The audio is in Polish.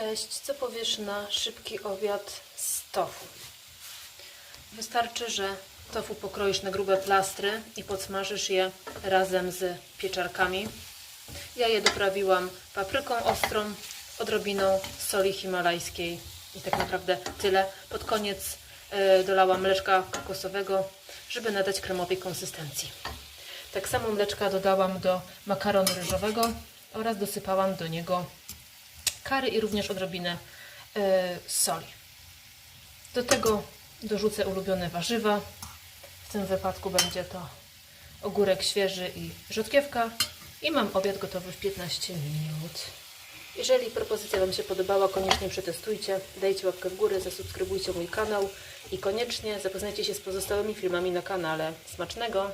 Cześć, co powiesz na szybki obiad z tofu? Wystarczy, że tofu pokroisz na grube plastry i podsmażysz je razem z pieczarkami. Ja je doprawiłam papryką ostrą, odrobiną soli himalajskiej i tak naprawdę tyle. Pod koniec e, dolałam mleczka kokosowego, żeby nadać kremowej konsystencji. Tak samo mleczka dodałam do makaronu ryżowego oraz dosypałam do niego kary i również odrobinę e, soli. Do tego dorzucę ulubione warzywa. W tym wypadku będzie to ogórek świeży i rzodkiewka. I mam obiad gotowy w 15 minut. Jeżeli propozycja Wam się podobała, koniecznie przetestujcie. Dajcie łapkę w górę, zasubskrybujcie mój kanał i koniecznie zapoznajcie się z pozostałymi filmami na kanale. Smacznego!